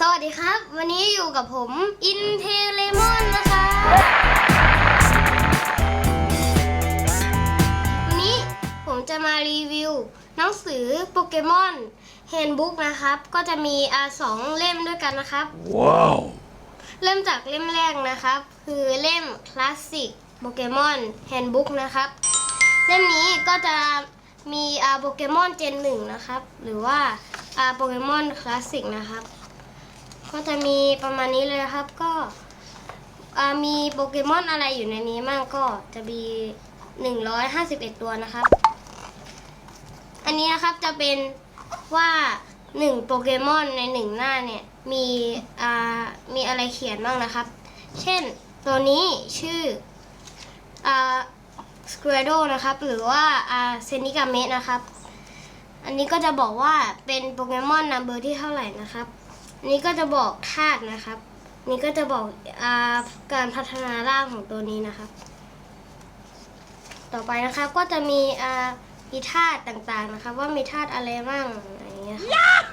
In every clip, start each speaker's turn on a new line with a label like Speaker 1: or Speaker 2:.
Speaker 1: สวัสดีครับ วันนี้อยู่กับผมอินเทเลมอนนะคะ วันนี้ผมจะมารีวิวหนังสือโปเกมอนแฮนด์บุ๊กนะครับ ก็จะมีอาสองเล่มด้วยกันนะครับ
Speaker 2: Wow.
Speaker 1: เริ่มจากเล่มแรกนะครับ คือเล่มคลาสสิกโปเกมอนแฮนด์บุ๊กนะครับ เล่มนี้ก็จะมีอาโปเกมอนเจนหนึ่งนะครับ หรือว่าอาโปเกมอนคลาสสิกนะครับ ก็จะมีประมาณนี้เลยครับ ก็มีโปเกมอนอะไรอยู่ในนี้มั่งก็จะมี 151 ตัวนะครับ อันนี้นะครับจะเป็นว่า 1 โปเกมอนใน 1 หน้าเนี่ย มีมีอะไรเขียนบ้างนะครับ เช่นตัวนี้ชื่อสควโดนะครับ หรือว่าเซนิกาเมะนะครับ อันนี้ก็จะบอกว่าเป็นโปเกมอนนัมเบอร์ที่เท่าไหร่นะครับ นนี้ก็จะบอกธาตุนะครับอันนี้ก็จะบอกอาการพัฒนาร่างของตัวนี้นะครับ ต่อไปนะครับก็จะมีอ่ามีธาตุต่างๆนะครับ ว่ามีธาตุอะไรบ้างอะไรอย่างเงี้ยครับ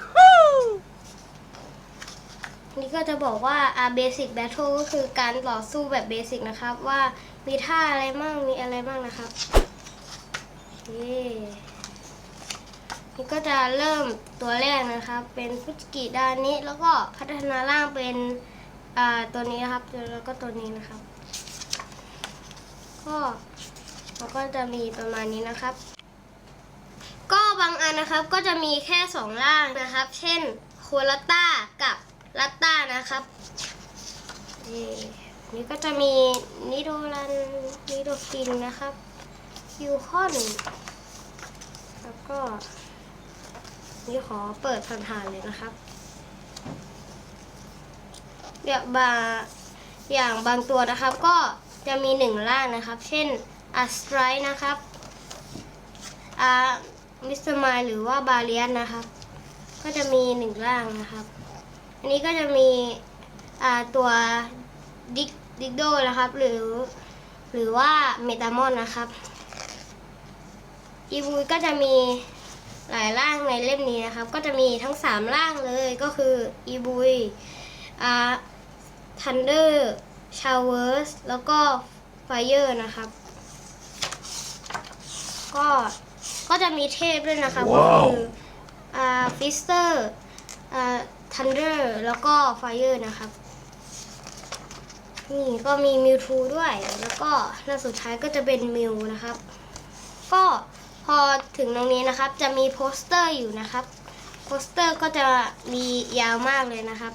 Speaker 1: อันนี่ก็จะบอกว่าอ่าเบสิกแบทเทิลก็คือการต่อสู้แบบเบสิกนะครับ ว่ามีท่าอะไรบ้างมีอะไรบ้างนะครับโอเคนี่ ก็จะเริ่มตัวแรกนะครับ เป็นฟุจิกิดานิแล้วก็พัฒนาร่างเป็นตัวนี้นะครับแล้วก็ตัวนี้นะครับ ก็มันก็จะมีประมาณนี้นะครับ ก็บางอันนะครับก็จะมีแค่สองร่างนะครับ เช่นโคลาต้ากับลัตต้านะครับนี่นี่ก็จะมีนิโดรันนิโดฟินนะครับยูคอนแล้วก็ นี่ขอเปิดผ่านๆเลยนะครับแบบบางอย่างบางตัวนะครับก็จะมีหนึ่งร่างนะครับ เช่นอัสไตรนะครับอามิสมายหรือว่าบาเลียนนะครับ ก็จะมีหนึ่งร่างนะครับ อันนี้ก็จะมีอาตัวดิกดิกโดนะครับ หรือ หรือว่าเมตามอนนะครับอีบูก็จะมี หลายร่างในเล่มนี้นะครับ ก็จะมีทั้ง 3 ร่างเลยก็คืออีบุยอ่าทันเดอร์ชาวเวอร์สแล้วก็ไฟเออร์นะครับ ก็ก็จะมีเทพด้วยนะครับ ก็
Speaker 2: ว้าว
Speaker 1: คืออ่าฟิสเตอร์อ่าทันเดอร์แล้วก็ไฟเออร์นะครับนี่ก็มีมิวทูด้วย แล้วก็หน้าสุดท้ายก็จะเป็นมิวนะครับ ก็ พอถึงตรงนี้นะครับจะมีโปสเตอร์อยู่นะครับ โปสเตอร์ก็จะมียาวมากเลยนะครับ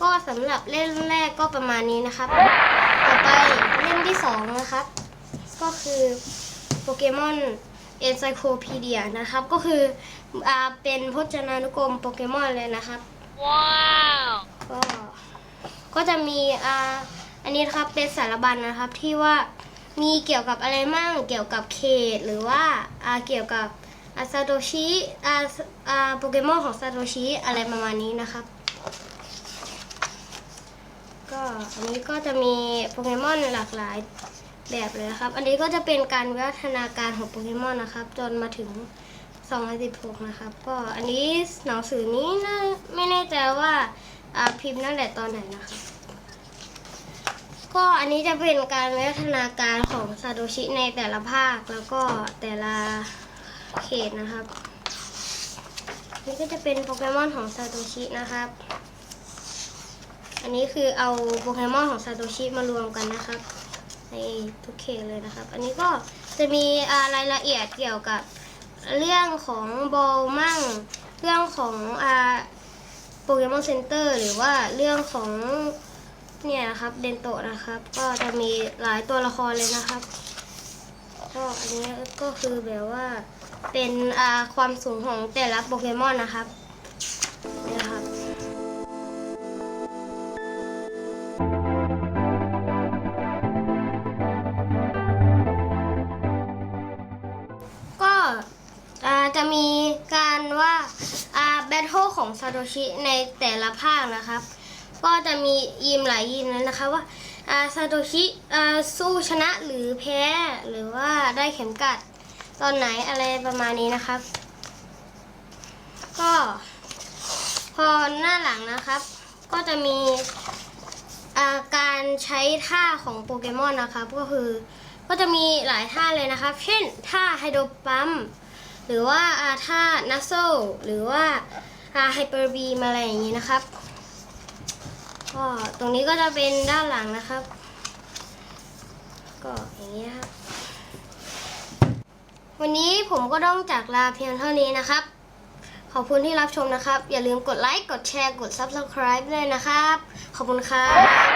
Speaker 1: ก็สำหรับเล่มแรกก็ประมาณนี้นะครับ ต่อไปเล่มที่สองนะครับ ก็คือโปเกมอนเอนไซโคพีเดียนะครับ ก็คืออ่าเป็นพจนานุกรมโปเกมอนเลยนะครับ
Speaker 3: Wow.
Speaker 1: ก็ก็จะมีอ่าอันนี้นะครับเป็นสารบัญนะครับที่ว่ามีเกี่ยวกับอะไรมั่งเกี่ยวกับเขตหรือว่าอ่าเกี่ยวกับอาซาโตชิอาอ่าโปเกมอนของซาโตชิอะไรประมาณนี้นะครับ ก็อันนี้ก็จะมีโปเกมอนหลากหลาย แบบเลยนะครับ อันนี้ก็จะเป็นการวิวัฒนาการของโปเกมอนนะครับ จนมาถึง 2016 นะครับ ก็อันนี้หนังสือนี้นะไม่แน่ใจว่าพิมพ์ตั้งแต่ตอนไหนนะครับ ก็อันนี้จะเป็นการวิวัฒนาการของซาโตชิในแต่ละภาคแล้วก็แต่ละเขตนะครับนี่ก็จะเป็นโปเกมอนของซาโตชินะครับ อันนี้คือเอาโปเกมอนของซาโตชิมารวมกันนะครับ ในทุกเขตเลยนะครับ อันนี้ก็จะมีอ่ารายละเอียดเกี่ยวกับเรื่องของบอลมั่ง เรื่องของอ่าโปเกมอนเซ็นเตอร์หรือว่าเรื่องของเนี่ยนะครับเดนโตะนะครับ ก็จะมีหลายตัวละครเลยนะครับก็อันนี้ก็คือแบบว่าเป็นอ่าความสูงของแต่ละโปเกมอนนะครับ จะมีการว่าแบทเทิลของซาโตชิในแต่ละภาคนะครับ ก็จะมียิมหลายยิมเลยนะคะว่าอ่าซาโตชิสู้ชนะหรือแพ้หรือว่าได้เข็มกัดตอนไหนอะไรประมาณนี้นะครับ ก็พอหน้าหลังนะครับ ก็จะมีาการใช้ท่าของโปเกมอนนะครับ ก็คือก็จะมีหลายท่าเลยนะครับ เช่นท่าไฮโดรปัม หรือว่าอาท่านัสโซหรือว่าไฮเปอร์บีมอะไรอย่างนี้นะครับก็ตรงนี้ก็จะเป็นด้านหลังนะครับ ก็อย่างนี้ครับ วันนี้ผมก็ต้องจากลาเพียงเท่านี้นะครับ ขอบคุณที่รับชมนะครับ อย่าลืมกดไลค์ กดแชร์ กด Subscribe ด้วยนะครับ ขอบคุณครับ